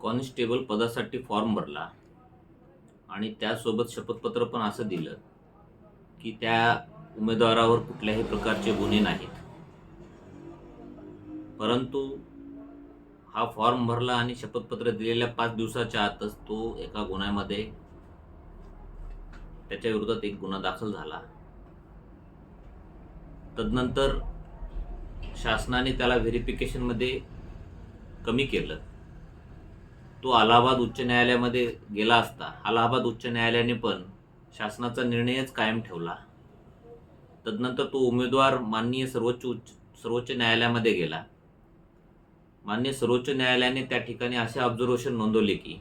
Constable पदासाठी form भरला आणि त्यासोबत शपथपत्र पण असं दिलं की त्या उमेदवारावर कुठल्याही प्रकारचे गुन्हे नाहीत. परंतु हा फॉर्म भरला आणि शपथपत्र दिलेल्या पाच दिवसाच्या आतच तो एका गुन्ह्यामध्ये त्याच्या विरोधात एक गुन्हा दाखल झाला. तदनंतर शासनाने त्याला व्हेरिफिकेशनमध्ये कमी केलं. तो अलाहाबाद उच्च न्यायालयामध्ये गेला असता. अलाहाबाद उच्च न्यायालयाने पण शासनाचा निर्णयच कायम ठेवला. तदनंतर तो उमेदवार माननीय सर्वोच्च उच्च सर्वोच्च न्यायालयामध्ये गेला. मान्य सर्वोच्च न्यायालयाने त्या ठिकाणी असे ऑब्झर्वेशन नोंदवले की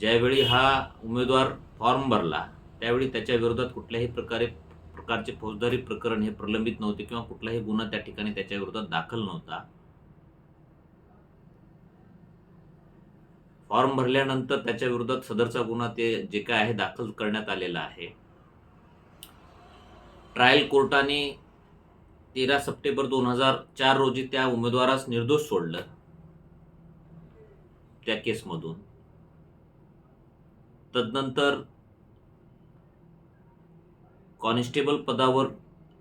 ज्यावेळी हा उमेदवार फॉर्म भरला त्यावेळी त्याच्या विरोधात कुठल्याही प्रकारे प्रकारचे फौजदारी प्रकरण हे प्रलंबित नव्हते किंवा कुठलाही गुन्हा त्या ठिकाणी त्याच्या विरोधात दाखल नव्हता. फॉर्म भरल्यानंतर त्याच्या विरोधात सदरचा गुन्हा ते जे काय आहे दाखल करण्यात आलेला आहे. ट्रायल कोर्टाने तेरा सप्टेंबर दोन हजार चार रोजी त्या उमेदवारास निर्दोष सोडलं. त्या केसमधून. तदनंतर कॉन्स्टेबल पदावर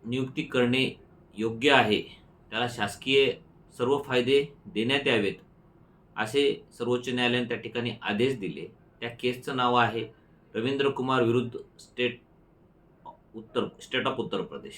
नियुक्ती करणे योग्य आहे. त्याला शासकीय सर्व फायदे देण्यात यावेत. असे सर्वोच्च न्यायालयाने त्या ठिकाणी आदेश दिले. त्या केसचं नाव आहे रवींद्र कुमार विरुद्ध स्टेट उत्तर स्टेट ऑफ उत्तर प्रदेश.